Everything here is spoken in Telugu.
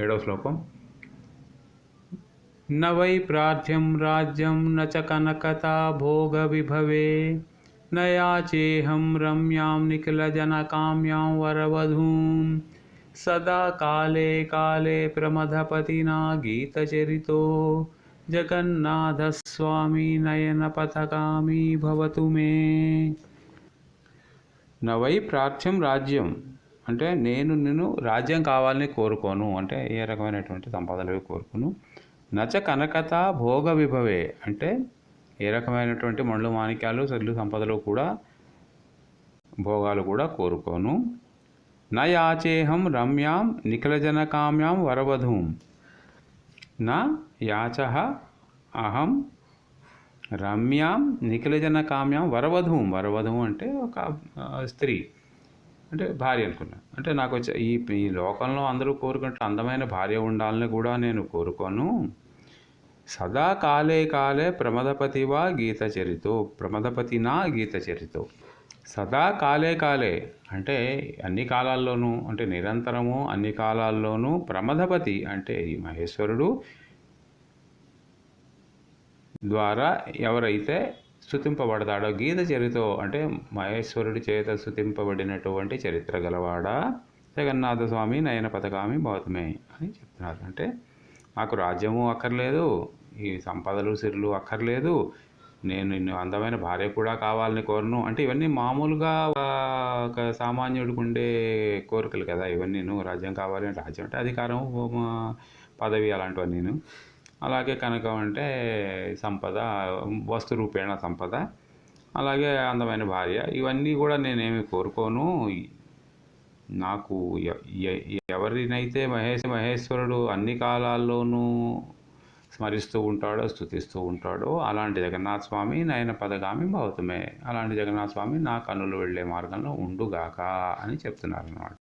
ఏడవ శ్లోకం न वै प्रार्थ्यं राज्यं न च कनकता भोगविभवे न याचेऽहं रम्यां निखिलजनकाम्यां वरवधूं सदा काले काले प्रमथपतिना गीतचरितो जगन्नाथस्वामी नयनपथगामी भवतु मे నవై ప్రార్థ్యం రాజ్యం అంటే నేను నేను రాజ్యం కావాలని కోరుకోను. అంటే ఏ రకమైనటువంటి సంపదలు కోరుకోను. నచ కనకత భోగ విభవే అంటే ఏ రకమైనటువంటి మండ్లు మాణిక్యాలు సల్లు సంపదలు కూడా భోగాలు కూడా కోరుకోను. నా యాచేహం రమ్యాం నిఖిలజనకామ్యాం వరవధూం. నా యాచ అహం రమ్యాం నిఖిలజనకామ్యాం వరవధూం. వరవధుం అంటే ఒక స్త్రీ. అంటే భార్య అనుకున్నాను అంటే నాకు వచ్చే ఈ ఈ లోకంలో అందరూ కోరుకుంటే అందమైన భార్య ఉండాలని కూడా నేను కోరుకోను. సదా కాలే కాలే ప్రమదపతివా గీత చరితో ప్రమదపతినా గీత చరితో. సదా కాలే కాలే అంటే అన్ని కాలాల్లోనూ అంటే నిరంతరము అన్ని కాలాల్లోనూ ప్రమదపతి అంటే ఈ మహేశ్వరుడు ద్వారా ఎవరైతే స్థుతింపబడతాడో గీత చరితో అంటే మహేశ్వరుడి చేత స్థుతింపబడినటువంటి చరిత్ర గలవాడా? జగన్నాథ స్వామి నయన పథకామి భౌతమే అని చెప్తున్నారు. అంటే నాకు రాజ్యము అక్కర్లేదు ఈ సంపదలు సిరులు అక్కర్లేదు నేను నిన్ను అందమైన భార్య కూడా కావాలని కోరను. అంటే ఇవన్నీ మామూలుగా ఒక సామాన్యుడికి ఉండే కోరికలు కదా. ఇవన్నీ రాజ్యం కావాలి అంటే రాజ్యం అంటే అధికారం పదవి అలాంటివన్నీ నేను అలాగే కనకం అంటే సంపద వస్తు రూపేణ సంపద అలాగే అందమైన భార్య. ఇవన్నీ కూడా నేనేమి కోరుకోను. నాకు ఎవరినైతే మహేష్ మహేశ్వరుడు అన్ని కాలాల్లోనూ స్మరిస్తూ ఉంటాడో స్థుతిస్తూ ఉంటాడో అలాంటి జగన్నాథ స్వామి నయన పదగామి భౌతమే అలాంటి జగన్నాథ స్వామి నా కన్నులు వెళ్ళే మార్గంలో ఉండుగాక అని చెప్తున్నారు అన్నమాట